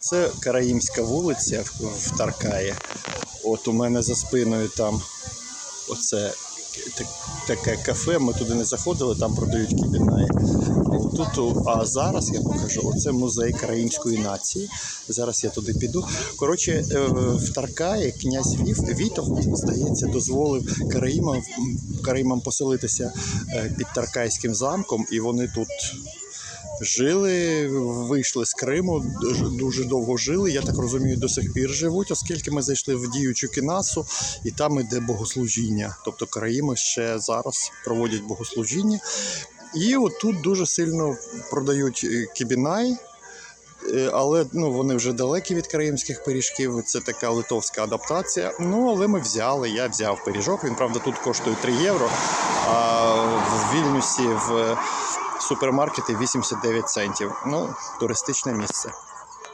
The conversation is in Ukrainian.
Це Караїмська вулиця в, Таркаї. От у мене за спиною там оце так- таке кафе. Ми туди не заходили, там продають кібінаї. О, а зараз я покажу. Оце музей караїмської нації. Зараз я туди піду. Коротше, е, в Таркаї князь Вів Вітовт, здається, дозволив Караїмам, Караїмам поселитися е, під Таркайським замком, і вони тут жили, вийшли з Криму, дуже довго жили. Я так розумію, до сих пір живуть, оскільки ми зайшли в діючу кінасу, і там іде богослужіння. Тобто Караїми ще зараз проводять богослужіння. І отут дуже сильно продають е, кібінай. Е, Але ну, вони вже далекі від караїмських пиріжків. Це така литовська адаптація. Ну, але ми взяли. Я взяв пиріжок. Він, правда, тут коштує 3 євро, а в Вільнюсі в супермаркеті 89 центів. Ну, туристичне місце.